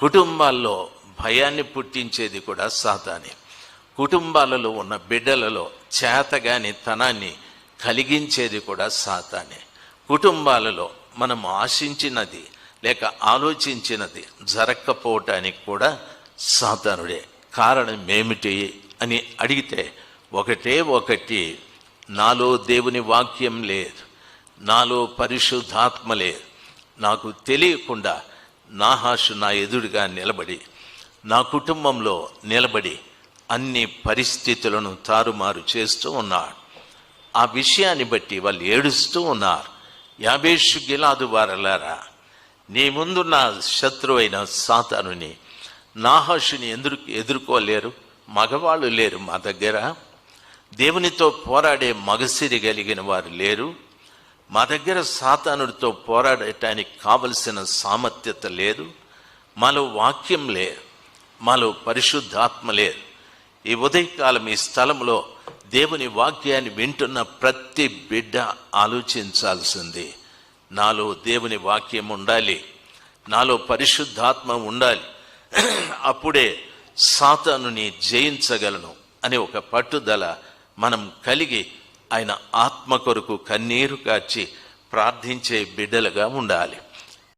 కుటుంబాల్లో భయాన్ని పుట్టించేది కూడా సాతానే. కుటుంబాలలో ఉన్న బిడ్డలలో చేతగాని తనాన్ని కలిగించేది కూడా సాతానే. కుటుంబాలలో మనం ఆశించినది లేక ఆలోచించినది జరగకపోవటానికి కూడా సాతానుడే. కారణం ఏమిటి అని అడిగితే ఒకటే ఒకటి నాలో దేవుని వాక్యం లేదు నాలో పరిశుద్ధాత్మ లేదు. నాకు తెలియకుండా నాహాషు నా ఎదురుగా నిలబడి నా కుటుంబంలో నిలబడి అన్ని పరిస్థితులను తారుమారు చేస్తూ ఉన్నాడు ఆ విషయాన్ని బట్టి వాళ్ళు ఏడుస్తూ ఉన్నారు. యాబేషు గిలాదు వారలారా నీ ముందు నా శత్రువైన సాతానుని నాహాషుని ఎదురు ఎదుర్కోలేరు? మగవాళ్ళు లేరు మా దగ్గర. దేవునితో పోరాడే మగసిరి కలిగిన వారు లేరు. మా దగ్గర సాతానుడితో పోరాడటానికి కావలసిన సామర్థ్యత లేదు. మాలో వాక్యం లేదు. మాలో పరిశుద్ధాత్మ లేదు. ఈ ఉదయకాలం ఈ స్థలంలో దేవుని వాక్యాన్ని వింటున్న ప్రతి బిడ్డ ఆలోచించాల్సింది. నాలో దేవుని వాక్యం ఉండాలి. నాలో పరిశుద్ధాత్మ ఉండాలి. అప్పుడే సాతానుని జయించగలను అనే ఒక పట్టుదల మనం కలిగి ఆయన ఆత్మ కొరకు కన్నీరు కాచి ప్రార్థించే బిడ్డలుగా ఉండాలి.